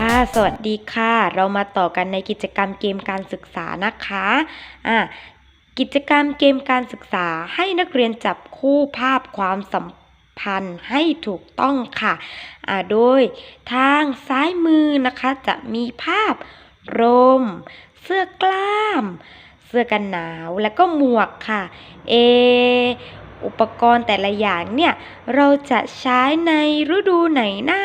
ค่ะ สวัสดีค่ะ เรามาต่อกันในกิจกรรมเกมการศึกษานะคะอะกิจกรรมเกมการศึกษาให้นักเรียนจับคู่ภาพความสัมพันธ์ให้ถูกต้องค่ะอะโดยทางซ้ายมือนะคะจะมีภาพร่มเสื้อกล้าม เสื้อกันหนาวแล้วก็หมวกค่ะ เอ อุปกรณ์แต่ละอย่างเนี่ยเราจะใช้ในฤดูไหนนะ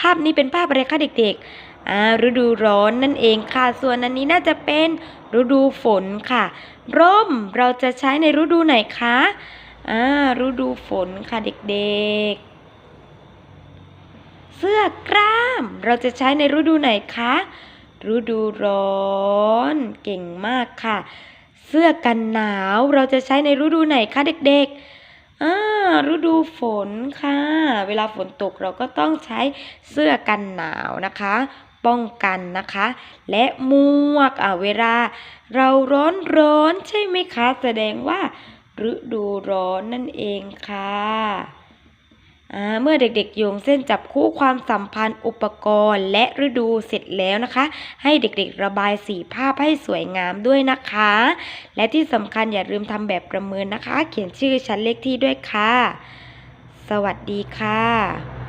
ภาพนี้เป็นภาพอะไรคะเด็กๆอ่าฤดูร้อนนั่นเองค่ะ ส่วนอันนี้น่าจะเป็นฤดูฝนค่ะ ร่มเราจะใช้ในฤดูไหนคะอ่าฤดูฝนค่ะเด็กๆ เสื้อกล้ามเราจะใช้ในฤดูไหนคะฤดูร้อนเก่งมากค่ะ สื้อกันหนาวเราจะใช้ในฤดูไหนคะเด็กๆอ่าฤดูฝนค่ะ เวลาฝนตกเราก็ต้องใช้เสื้อกันหนาวนะคะ ป้องกันนะคะ และหมวกอ่าเวลา เราร้อนร้อนใช่ไหมคะ แสดงว่าฤดูร้อนนั่นเองค่ะ เมื่อเด็กๆโยงเส้นจับคู่ความสัมพันธ์อุปกรณ์ และฤดูเสร็จแล้วนะคะ ให้เด็กๆระบายสีภาพให้สวยงามด้วยนะคะ และที่สำคัญอย่าลืมทำแบบประเมินนะคะ เขียนชื่อชั้นเลขที่ด้วยค่ะ สวัสดีค่ะ